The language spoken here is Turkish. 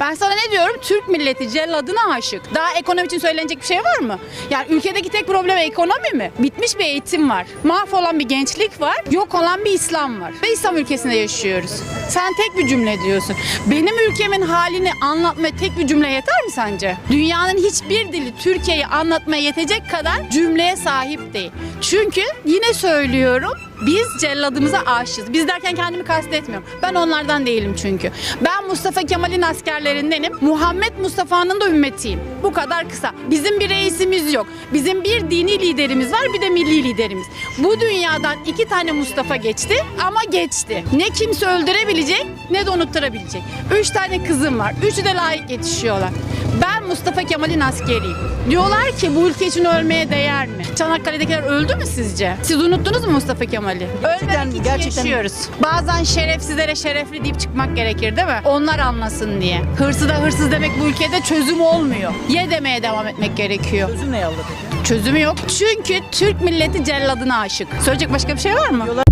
Ben sana ne diyorum? Türk milleti celladına aşık. Daha ekonomi için söylenecek bir şey var mı? Yani ülkedeki tek problem ekonomi mi? Bitmiş bir eğitim var. Mahvolan bir gençlik var. Yok olan bir İslam var. Ve İslam ülkesinde yaşıyoruz. Sen tek bir cümle diyorsun. Benim ülkemin halini anlatmaya tek bir cümle yeter mi sence? Dünyanın hiçbir dili Türkiye'yi anlatmaya yetecek kadar cümleye sahip değil. Çünkü yine söylüyorum biz celladımıza aşığız. Biz derken kendimi kastetmiyorum. Ben onlardan değilim çünkü. Ben Mustafa Kemal'in askerlerindenim. Muhammed Mustafa'nın da ümmetiyim. Bu kadar kısa. Bizim bir reisimiz yok. Bizim bir dini liderimiz var bir de milli liderimiz. Bu dünyadan iki tane Mustafa geçti ama geçti. Ne kimse öldürebilecek ne de unutturabilecek. Üç tane kızım var. Üçü de layık yetişiyorlar. Ben Mustafa Kemal'in askeriyim. Diyorlar ki bu ülke için ölmeye değer mi? Çanakkale'dekiler öldü mü sizce? Siz unuttunuz mu Mustafa Kemal'i? Gerçekten- Ölmemek için gerçekten- yaşıyoruz. Bazen şerefsizlere şerefli deyip çıkmak gerekir değil mi? Onlar anlasın diye. Hırsız da hırsız demek bu ülkede çözüm olmuyor. Ye demeye devam etmek gerekiyor. Çözüm ne abla peki? Çözümü yok. Çünkü Türk milleti celladına aşık. Söyleyecek başka bir şey var mı? Diyorlar-